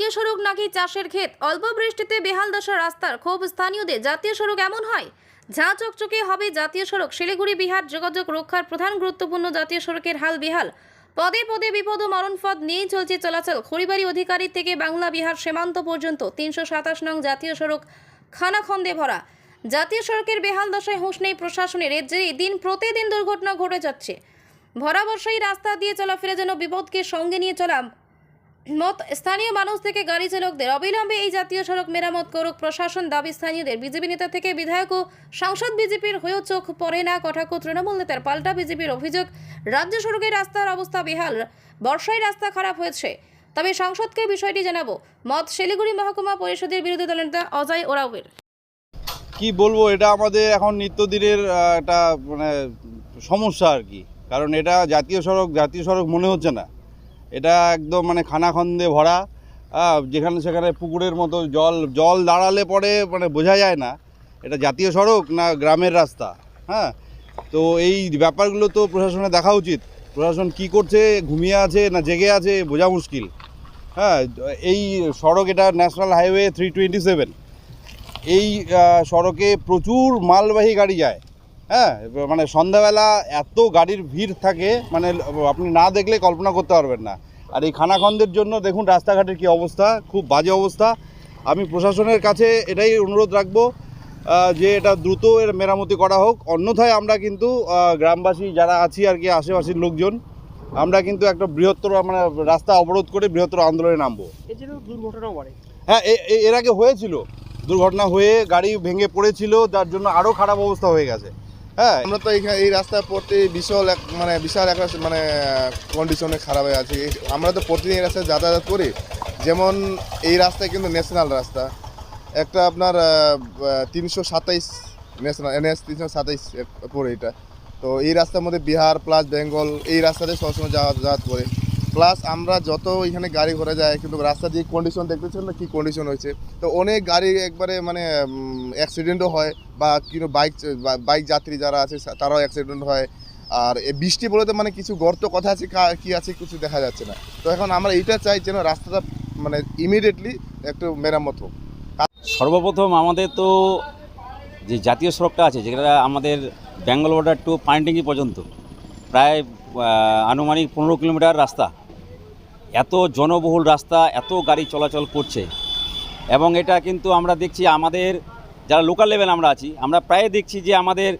জাতীয় সড়ক নাকি চাষের ক্ষেত? অল্প বৃষ্টিতে বেহাল দশা রাস্তার ক্ষোভ স্থানীয়দের। জাতীয় সড়ক এমন হয়? ঝাঁ চকচকে হবে জাতীয় সড়ক। শিলিগুড়ি, বিহার, যোগাযোগ রক্ষার প্রধান গুরুত্বপূর্ণ জাতীয় সড়কের হাল বেহাল। পদে পদে বিপদ ও মরণপথ নিয়েই চলছে চলাচল। খড়িবাড়ি অধিকারী থেকে বাংলা, বিহার সীমান্ত পর্যন্ত তিনশো সাতাশ নং জাতীয় সড়ক খানাখন্দে ভরা। জাতীয় সড়কের বেহাল দশায় হুঁশ নেই প্রশাসনের। এর জেরে দিন প্রতিদিন দুর্ঘটনা ঘটে যাচ্ছে। ভরা বর্ষায় রাস্তা দিয়ে চলাফেরা যেন বিপদকে সঙ্গে নিয়ে চলা মত, স্থানীয় মানুষ থেকে গাড়ি চালকদের অবিলম্বে এই জাতীয় সড়ক মেরামত করুক। প্রশাসন দাবি, স্থানীয়দের বিজেপি নেতা থেকে বিধায়ক ও সাংসদ বিজেপির হয়েও চোখ পড়ে না। কটাক্ষ তৃণমূল নেতার পাল্টা বিজেপির অভিযোগ, রাজ্য সড়কের রাস্তার অবস্থা বেহাল, বর্ষায় রাস্তা খারাপ হয়েছে। তবে সংসদকে বিষয়টি জানাব। মত, শিলিগুড়ি মহকুমা পরিষদের বিরোধী দলনেতা অজয় ওরাওয়ের কি বলব, এটা আমাদের এখন নিত্যদিনের একটা মানে সমস্যা আর কি। কারণ এটা জাতীয় সড়ক জাতীয় সড়ক মনে হচ্ছে না। এটা একদম মানে খানাখন্দে ভরা যেখানে সেখানে পুকুরের মতো জল জল দাঁড়ালে পরে মানে বোঝা যায় না এটা জাতীয় সড়ক না গ্রামের রাস্তা হ্যাঁ? তো এই ব্যাপারগুলো তো প্রশাসনের দেখা উচিত। প্রশাসন কি করছে, ঘুমিয়ে আছে না জেগে আছে, বোঝা মুশকিল হ্যাঁ? এই সড়ক এটা national highway three twenty seven, এই সড়কে প্রচুর মালবাহী গাড়ি যায়। হ্যাঁ মানে সন্ধ্যাবেলা এত গাড়ির ভিড় থাকে মানে আপনি না দেখলে কল্পনা করতে পারবেন না। আর এই খানাখন্দের জন্য দেখুন রাস্তাঘাটের কি অবস্থা খুব বাজে অবস্থা। আমি প্রশাসনের কাছে এটাই অনুরোধ রাখব যে এটা দ্রুত এর মেরামতি করা হোক। অন্যথায় আমরা কিন্তু গ্রামবাসী যারা আছি আর কি আশেপাশের লোকজন আমরা কিন্তু একটা বৃহত্তর মানে রাস্তা অবরোধ করে বৃহত্তর আন্দোলনে নামবো। দুর্ঘটনাও বাড়ে। হ্যাঁ এর আগে হয়েছিল। দুর্ঘটনা হয়ে গাড়ি ভেঙে পড়েছিল যার জন্য আরও খারাপ অবস্থা হয়ে গেছে। হ্যাঁ। আমরা তো এখানে এই রাস্তায় পড়তে বিশাল এক মানে বিশাল একটা মানে কন্ডিশনে খারাপ হয়ে আছে। আমরা তো প্রতিদিন এই রাস্তায় যাতায়াত করি। যেমন এই রাস্তায় কিন্তু ন্যাশনাল রাস্তা। একটা আপনার তিনশো সাতাইশ ন্যাশনাল এনএস তিনশো সাতাইশ পড়ে এটা। তো এই রাস্তার মধ্যে বিহার প্লাস বেঙ্গল এই রাস্তাতে সবসময় যাওয়া যাতায়াত করে। প্লাস আমরা যত এখানে গাড়ি ঘোরা যায়, কিন্তু রাস্তা যে কন্ডিশন দেখতেছেন না কী কন্ডিশন হয়েছে? তো অনেক গাড়ি একবারে মানে অ্যাক্সিডেন্টও হয় বা কিন্তু বাইক বাইক যাত্রী যারা আছে তারাও অ্যাক্সিডেন্ট হয়। আর বৃষ্টি বলে তো মানে কিছু গর্ত কথা আছে, কা- আছে কিছু দেখা যাচ্ছে না। তো এখন আমরা এইটা চাই যেন রাস্তাটা মানে ইমিডিয়েটলি একটু মেরামত হোক। সর্বপ্রথম আমাদের তো যে জাতীয় সড়কটা আছে, যেটা আমাদের বেঙ্গল বর্ডার টু পাইনটিঙ্গি পর্যন্ত, প্রায় আনুমানিক পনেরো কিলোমিটার রাস্তা। এত জনবহুল রাস্তা, এত গাড়ি চলাচল করছে। এবং এটা কিন্তু আমরা দেখছি আমাদের, যারা লোকাল লেভেল আমরা আছি, আমরা প্রায় দেখছি যে আমাদের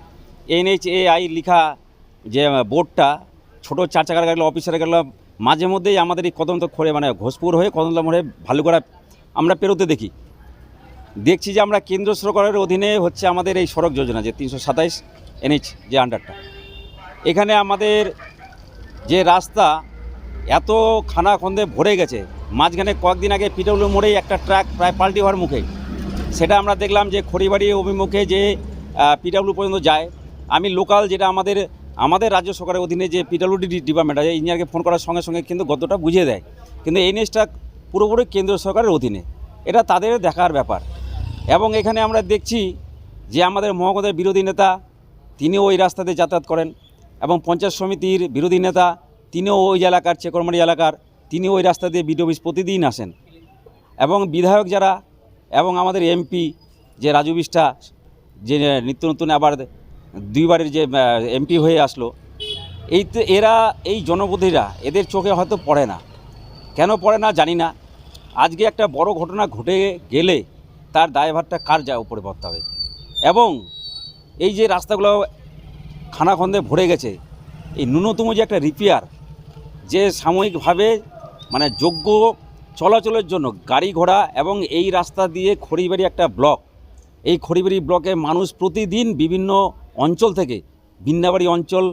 এনএইচএআই লিখা যে বোর্ডটা, ছোটো চার চাকার গাড়ি অফিসার গেল মাঝে মধ্যেই আমাদের এই কদমত খড়ে মানে ঘোষপুর হয়ে কদমতলা মোড়ে ভালুগড়া আমরা পেরোতে দেখি। দেখছি যে আমরা কেন্দ্র সরকারের অধীনে হচ্ছে আমাদের এই সড়ক যোজনা, যে তিনশো সাতাইশ এনএইচ যে আন্ডারটা এখানে আমাদের যে রাস্তা এত খানা খন্দে ভরে গেছে। মাঝখানে কয়েকদিন আগে পিডব্লিউ মোড়েই একটা ট্রাক প্রায় পাল্টি হওয়ার মুখে। সেটা আমরা দেখলাম যে খড়িবাড়ি অভিমুখে যে পিডব্লিউ পর্যন্ত যায়। আমি লোকাল যেটা আমাদের আমাদের রাজ্য সরকারের অধীনে যে পিডব্লিউডি ডিপার্টমেন্ট আছে, ইঞ্জিনিয়ারকে ফোন করার সঙ্গে সঙ্গে কিন্তু গতটা বুঝিয়ে দেয়। কিন্তু এই জিনিসটা পুরোপুরি কেন্দ্র সরকারের অধীনে। এটা তাদের দেখার ব্যাপার। এবং এখানে আমরা দেখছি যে আমাদের মহকুমার বিরোধী নেতা, তিনিও ওই রাস্তাতে যাতায়াত করেন। এবং পঞ্চায়েত সমিতির বিরোধী নেতা তিনিও ওই এলাকার, চেকরমারি এলাকার, তিনি ওই রাস্তা দিয়ে বিডিও অফিস প্রতিদিন আসেন। এবং বিধায়ক যারা, এবং আমাদের এমপি যে রাজু বিষ্টা যে নিত্য নতুন আবার দুইবারের যে এমপি হয়ে আসলো, এই তো এরা, এই জনপ্রতিনিধিরা এদের চোখে হয়তো পড়ে না। কেন পড়ে না জানি না। আজকে একটা বড় ঘটনা ঘটে গেলে তার দায়ভারটা কার যা উপরে পড়তে হবে। এবং এই যে রাস্তাগুলো খানাখন্দে ভরে গেছে, এই ন্যূনতম যে একটা রিপেয়ার যে সাময়িকভাবে মানে যোগ্য চলাচলের জন্য গাড়ি ঘোড়া এবং এই রাস্তা দিয়ে খড়িবাড়ি একটা ব্লক, এই খড়িবাড়ি ব্লকে মানুষ প্রতিদিন বিভিন্ন অঞ্চল থেকে বিন্দাবাড়ি অঞ্চল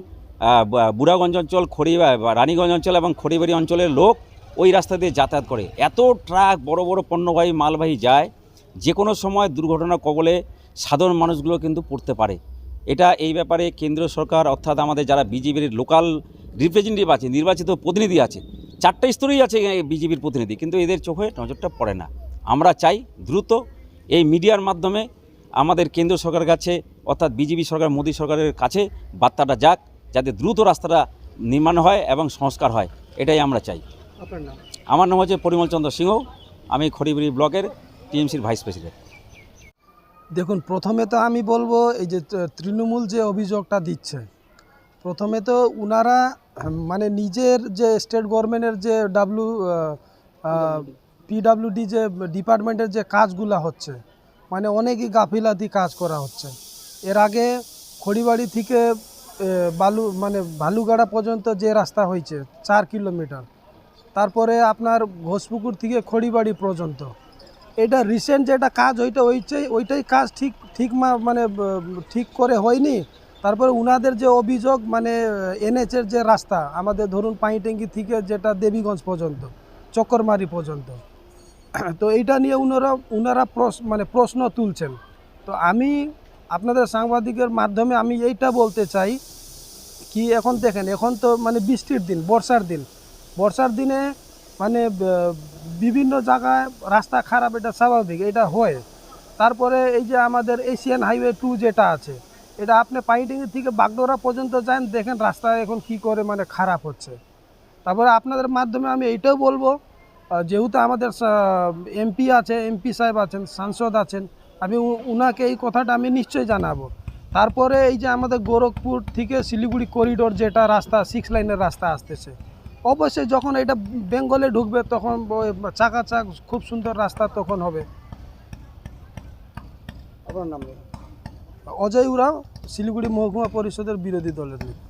বুড়াগঞ্জ অঞ্চল, খড়ি রানীগঞ্জ অঞ্চল এবং খড়িবাড়ি অঞ্চলের লোক ওই রাস্তা দিয়ে যাতায়াত করে। এত ট্রাক, বড় বড়, পণ্যবাহী, মালবাহী যায়, যে কোনো সময় দুর্ঘটনার কবলে সাধারণ মানুষগুলো কিন্তু পড়তে পারে। এটা এই ব্যাপারে কেন্দ্র সরকার অর্থাৎ আমাদের যারা বিজেপির লোকাল রিপ্রেজেন্টেটিভ আছে নির্বাচিত প্রতিনিধি আছে। চারটা স্তরেই আছে বিজেপির প্রতিনিধি কিন্তু এদের চোখে নজরটা পড়ে না। আমরা চাই দ্রুত এই মিডিয়ার মাধ্যমে আমাদের কেন্দ্র সরকারের কাছে অর্থাৎ বিজেপি সরকার মোদী সরকারের কাছে বার্তাটা যাক যাতে দ্রুত রাস্তাটা নির্মাণ হয় এবং সংস্কার হয়। এটাই আমরা চাই। আমার নাম হচ্ছে পরিমল চন্দ্র সিংহ। আমি খড়িবাড়ি ব্লকের টিএমসির ভাইস প্রেসিডেন্ট। দেখুন প্রথমে তো আমি বলব এই যে তৃণমূল যে অভিযোগটা দিচ্ছে প্রথমে তো উনারা মানে নিজের যে স্টেট গভর্নমেন্টের যে ডাব্লু পিডাব্লিউডি যে ডিপার্টমেন্টের যে কাজগুলো হচ্ছে মানে অনেকই গাফিলাতি কাজ করা হচ্ছে। এর আগে খড়িবাড়ি থেকে বালু মানে ভালুগাড়া পর্যন্ত যে রাস্তা হয়েছে, চার কিলোমিটার, তারপরে আপনার ঘোষপুকুর থেকে খড়িবাড়ি পর্যন্ত। এটা রিসেন্ট যেটা কাজ, ওইটা ওইটাই ওইটাই কাজ ঠিক ঠিক মানে ঠিক করে হয়নি। তারপরে উনাদের যে অভিযোগ মানে এনএচের যে রাস্তা, আমাদের ধরুন পাইটেঙ্গি থেকে যেটা দেবীগঞ্জ পর্যন্ত, চক্করমারি পর্যন্ত। তো এইটা নিয়ে উনারা উনারা মানে প্রশ্ন তুলছেন। তো আমি আপনাদের সাংবাদিকের মাধ্যমে আমি এইটা বলতে চাই কি এখন দেখেন, এখন তো মানে বৃষ্টির দিন, বর্ষার দিন। বর্ষার দিনে মানে বিভিন্ন জায়গায় রাস্তা খারাপ, এটা স্বাভাবিক, এটা হয়। তারপরে এই যে আমাদের এশিয়ান হাইওয়ে টু যেটা আছে এটা আপনি পাইটিংয়ের থেকে বাগডোরা পর্যন্ত যান, দেখেন রাস্তা এখন কি করে মানে খারাপ হচ্ছে। তারপরে আপনাদের মাধ্যমে আমি এইটাও বলব যেহেতু আমাদের এমপি আছে, এমপি সাহেব আছেন, সাংসদ আছেন, আমি উনাকে এই কথাটা আমি নিশ্চয়ই জানাব। তারপরে এই যে আমাদের গোরখপুর থেকে শিলিগুড়ি করিডোর যেটা রাস্তা সিক্স লাইনের রাস্তা আসতেছে, অবশ্যই যখন এটা বেঙ্গলে ঢুকবে তখন চাকাচাক খুব সুন্দর রাস্তা তখন হবে। আপনার নাম অজয় উরাও শিলিগুড়ি মহকুমা পরিষদের বিরোধী দলের নেতা।